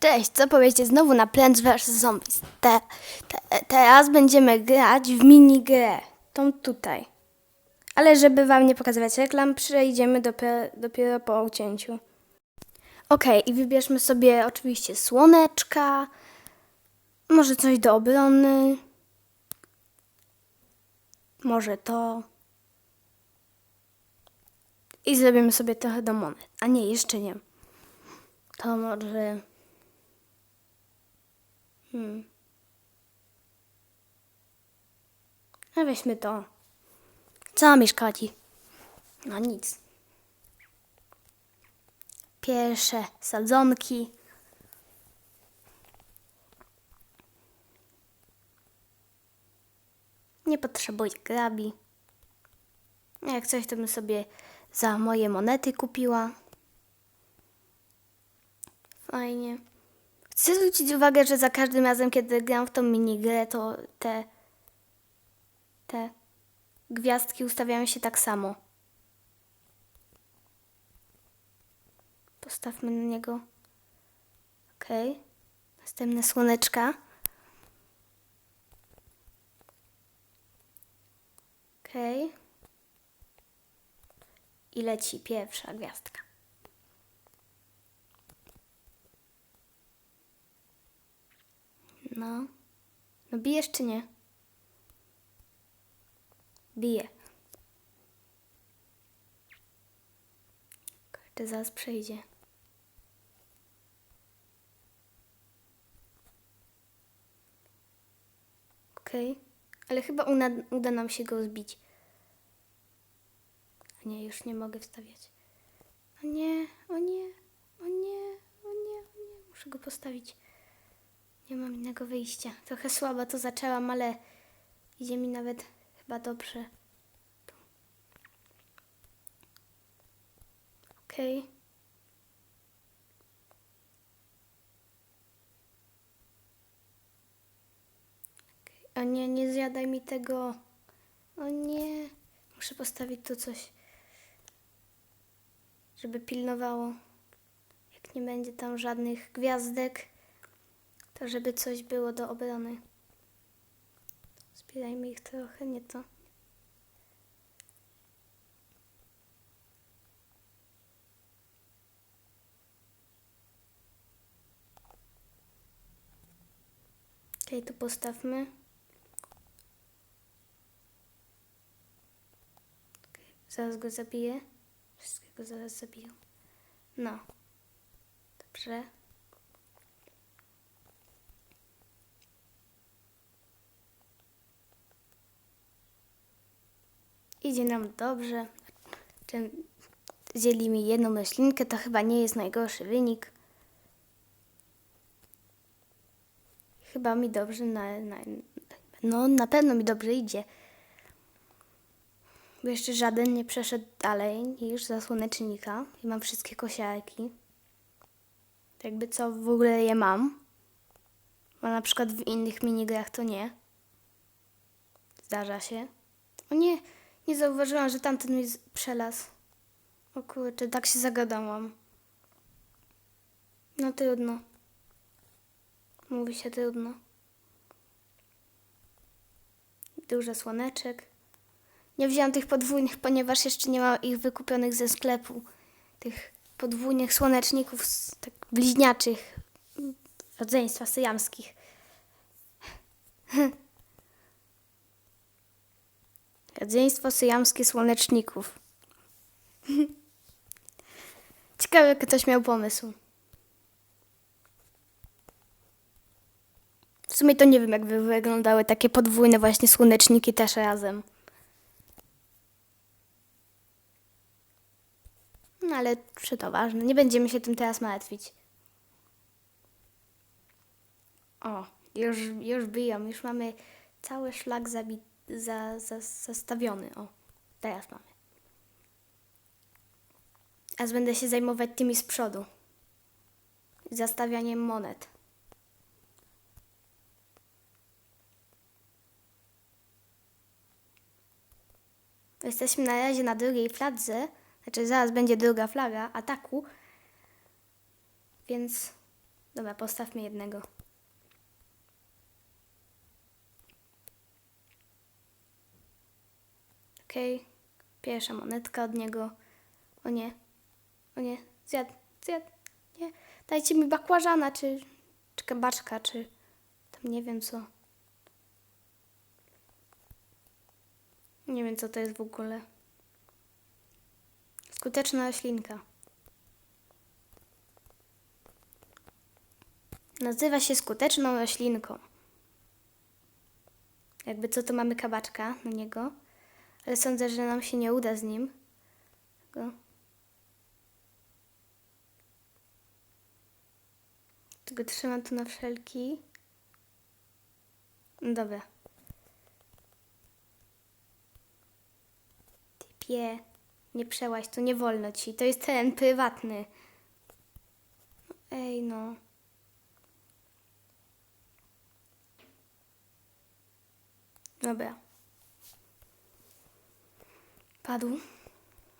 Cześć, co powiecie znowu na Plants vs. Zombies? Te, te, teraz będziemy grać w minigrę. Tą tutaj. Ale żeby wam nie pokazywać reklam, przejdziemy dopiero, dopiero po ucięciu. Okej, i wybierzmy sobie oczywiście słoneczka, może coś do obrony, może to. I zrobimy sobie trochę do monet. A nie, jeszcze nie. To może... Hmm. No weźmy to. Co mi szkodzi? No nic. Pierwsze sadzonki. Nie potrzebuję grabi. Jak coś, to bym sobie za moje monety kupiła. Fajnie. Chcę zwrócić uwagę, że za każdym razem, kiedy gram w tą minigrę, to te, te gwiazdki ustawiają się tak samo. Postawmy na niego. Ok. Następne słoneczka. Ok. I leci pierwsza gwiazdka. No. No bijesz czy nie? Bije. Każdy zaraz przejdzie. Okej. Ale chyba uda, uda nam się go zbić. A nie, już nie mogę wstawiać. O nie, o nie, o nie, o nie, o nie. Muszę go postawić. Nie mam innego wyjścia. Trochę słabo to zaczęłam, ale idzie mi nawet chyba dobrze. Okej. Okej. O nie, nie zjadaj mi tego. O nie. Muszę postawić tu coś, żeby pilnowało. Jak nie będzie tam żadnych gwiazdek, to żeby coś było do obrony. Zbierajmy ich trochę, nie to. Okej, tu postawmy. Okej, zaraz go zabiję. Wszystkiego zaraz zabiję. No. Dobrze. Idzie nam dobrze. Czym Wzięli mi jedną roślinkę, to chyba nie jest najgorszy wynik. Chyba mi dobrze, na, na, no na pewno mi dobrze idzie. Bo jeszcze żaden nie przeszedł dalej niż za słonecznika. I mam wszystkie kosiarki. Jakby co w ogóle je mam. Bo na przykład w innych minigrach to nie. Zdarza się. O nie, nie zauważyłam, że tamten mi przelazł. O kurczę, tak się zagadałam. No trudno. Mówi się trudno. Dużo słoneczek. Nie wzięłam tych podwójnych, ponieważ jeszcze nie mam ich wykupionych ze sklepu. Tych podwójnych słoneczników, tak bliźniaczych, rodzeństwa syjamskich. Rodzeństwo syjamskie słoneczników. Ciekawe, ktoś miał pomysł. W sumie to nie wiem, jak by wyglądały takie podwójne właśnie słoneczniki też razem. No ale czy to ważne? Nie będziemy się tym teraz martwić. O, już, już biją, już mamy cały szlak zabi- za, za, zastawiony. O, teraz mamy. A będę się zajmować tymi z przodu. Zastawianiem monet. Jesteśmy na razie na drugiej fladze. Znaczy zaraz będzie druga flaga ataku. Więc Dobra, postawmy jednego. Okej. Pierwsza monetka od niego. O nie. O nie. Zjadł. Zjadł. Nie. Dajcie mi bakłażana, czy, czy kabaczka, czy tam nie wiem co. Nie wiem co to jest w ogóle. Skuteczna roślinka. Nazywa się skuteczną roślinką. Jakby co to mamy kabaczka na niego, ale sądzę, że nam się nie uda z nim. Tego trzymam tu na wszelki. No Dobra. Typie, nie przełaź, to nie wolno ci. To jest teren prywatny. Ej, no. Dobra. Padł.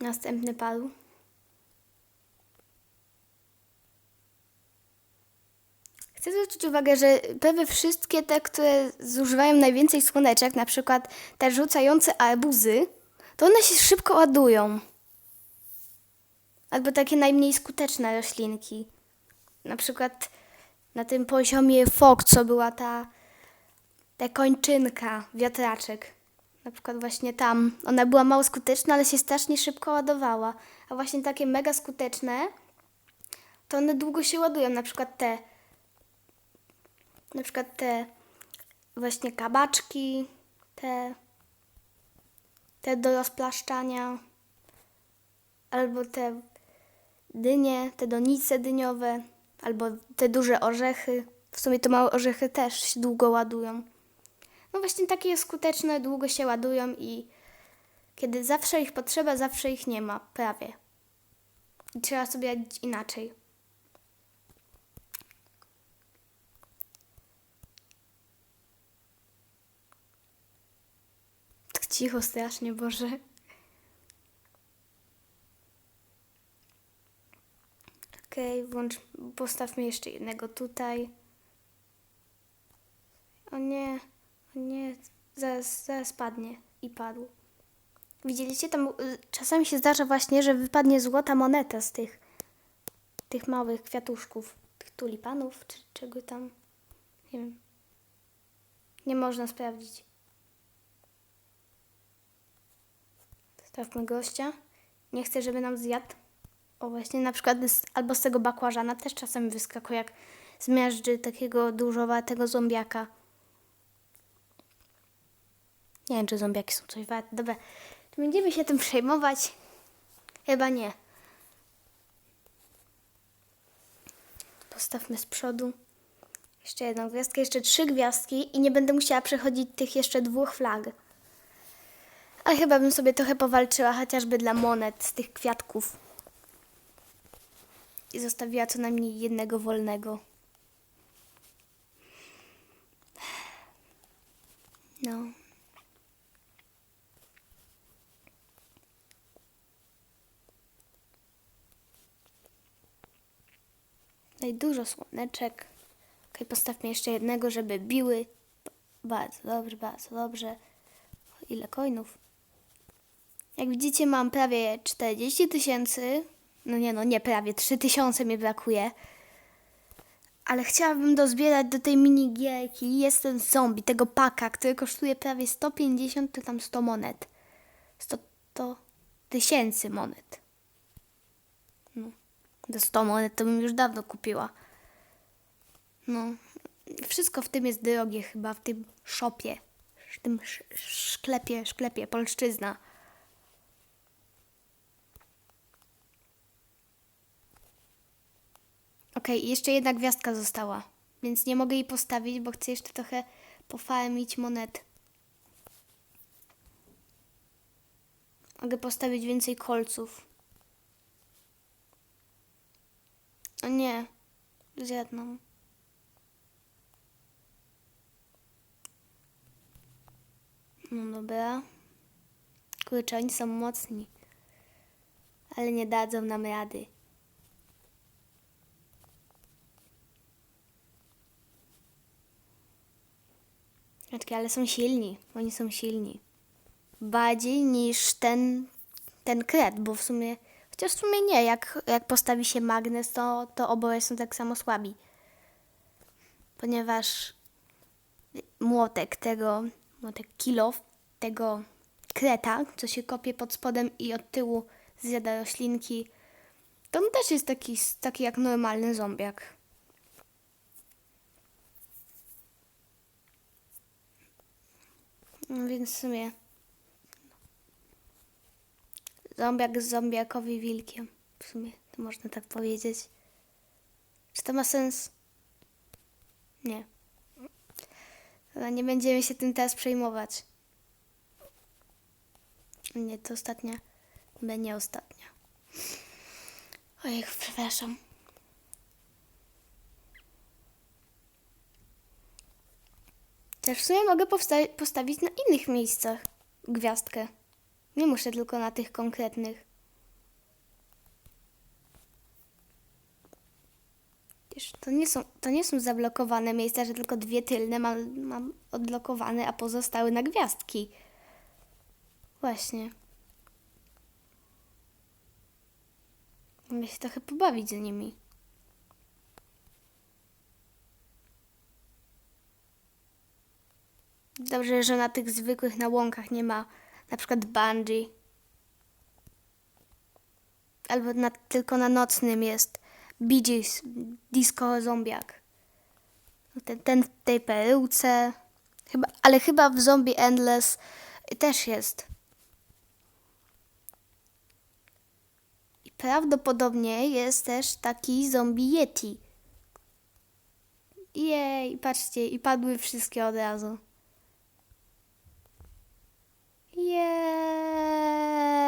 Następny padł. Chcę zwrócić uwagę, że prawie wszystkie te, które zużywają najwięcej słoneczek, na przykład te rzucające arbuzy, to one się szybko ładują. Albo takie najmniej skuteczne roślinki. Na przykład na tym poziomie fok, co była ta, ta kończynka, wiatraczek. Na przykład właśnie tam. Ona była mało skuteczna, ale się strasznie szybko ładowała. A właśnie takie mega skuteczne, to one długo się ładują. Na przykład te, na przykład te właśnie kabaczki, te, te do rozplaszczania, albo te dynie, te donice dyniowe, albo te duże orzechy. W sumie to małe orzechy też się długo ładują. No właśnie takie skuteczne, długo się ładują i kiedy zawsze ich potrzeba, zawsze ich nie ma, prawie. I trzeba sobie radzić inaczej. Tak cicho strasznie, Boże. Okej, włącz, postawmy jeszcze jednego tutaj. O nie, nie, zaraz, zaraz padnie i padł. Widzieliście, tam y, czasami się zdarza właśnie, że wypadnie złota moneta z tych, tych małych kwiatuszków, tych tulipanów, czy czego tam, nie wiem. Nie można sprawdzić. Stawmy gościa. Nie chcę, żeby nam zjadł. O właśnie, na przykład z, albo z tego bakłażana też czasami wyskakuje, jak zmiażdży takiego dużowatego zombiaka. Nie wiem, czy zombiaki są coś warte. Dobra, czy będziemy się tym przejmować? Chyba nie. Postawmy z przodu. Jeszcze jedną gwiazdkę, jeszcze trzy gwiazdki i nie będę musiała przechodzić tych jeszcze dwóch flag. Ale chyba bym sobie trochę powalczyła, chociażby dla monet z tych kwiatków. I zostawiła co najmniej jednego wolnego. No. Daj dużo słoneczek. Okej, postawmy jeszcze jednego, żeby biły. Bardzo dobrze, bardzo dobrze. Ile coinów? Jak widzicie, mam prawie 40 tysięcy. No nie, no nie prawie, 3 tysiące mi brakuje. Ale chciałabym dozbierać do tej minigierki. Jest ten zombie, tego paka, który kosztuje prawie 150 czy tam 100 monet. 100 to tysięcy monet. Do 100 monet to bym już dawno kupiła. No, wszystko w tym jest drogie chyba, w tym shopie, w tym sz- szklepie, szklepie, polszczyzna. Okej, jeszcze jedna gwiazdka została, więc nie mogę jej postawić, bo chcę jeszcze trochę pofarmić monet. Mogę postawić więcej kolców. No nie, z jedną. No dobra. Kurczę, oni są mocni. Ale nie dadzą nam rady. Czekaj, ale są silni. Oni są silni. Bardziej niż ten, ten kret, bo w sumie chociaż w sumie nie, jak, jak postawi się magnes, to, to oboje są tak samo słabi. Ponieważ młotek tego, młotek kilof tego kreta, co się kopie pod spodem i od tyłu zjada roślinki, to on też jest taki, taki jak normalny zombiak. No więc w sumie zombiak z zombiakowi wilkiem. W sumie to można tak powiedzieć. Czy to ma sens? Nie. Ale nie będziemy się tym teraz przejmować. Nie, to ostatnia. Będzie ostatnia. Ojej, przepraszam. Też w sumie mogę postawić na innych miejscach gwiazdkę. Nie muszę tylko na tych konkretnych. To nie są, to nie są zablokowane miejsca, że tylko dwie tylne mam, mam odblokowane, a pozostałe na gwiazdki. Właśnie. Mogę się trochę pobawić z nimi. Dobrze, że na tych zwykłych na łąkach nie ma na przykład bungee. Albo na, tylko na nocnym jest Gees, disco zombiak. Ten, ten w tej peruce. Chyba, ale chyba w Zombie Endless też jest. I prawdopodobnie jest też taki zombie Yeti. Jej, patrzcie, i padły wszystkie od razu. Jej!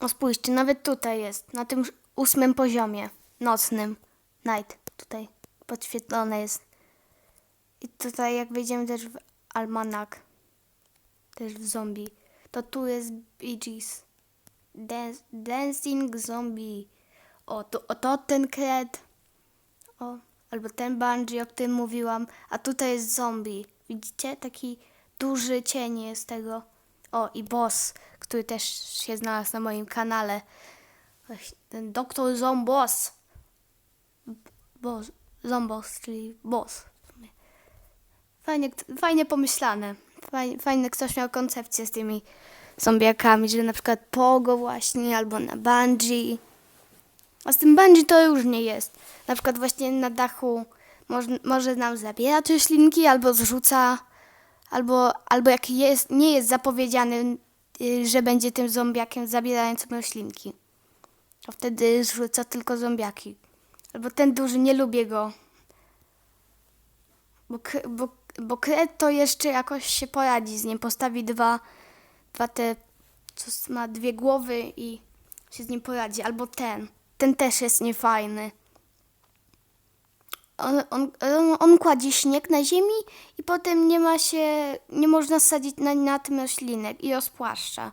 O spójrzcie, nawet tutaj jest, na tym ósmym poziomie, nocnym. Night, tutaj podświetlone jest. I tutaj jak wejdziemy też w almanak, też w zombie, to tu jest Bee Gees. Dance, dancing Zombie. O, to, o, to ten kred. O, albo ten bungee, o którym mówiłam. A tutaj jest zombie. Widzicie? Taki duży cień jest tego. O, i boss, który też się znalazł na moim kanale. Ten doktor Zombos. Boss, Zombos, czyli boss. Fajnie, fajnie pomyślane. Fajnie, fajnie ktoś miał koncepcję z tymi zombiakami, że na przykład pogo właśnie, albo na bungee. A z tym bungee to różnie jest. Na przykład właśnie na dachu może, może nam zabierać roślinki, albo zrzuca, albo, albo jak jest, nie jest zapowiedziany, y, że będzie tym zombiakiem zabierającym roślinki. To wtedy zrzuca tylko zombiaki. Albo ten duży, nie lubię go. Bo, bo, bo kret to jeszcze jakoś się poradzi z nim. Postawi dwa, dwa te, co ma dwie głowy i się z nim poradzi. Albo ten. Ten też jest niefajny. On, on, on, kładzie śnieg na ziemi i potem nie ma się, nie można sadzić na, na tym roślinek i rozpłaszcza.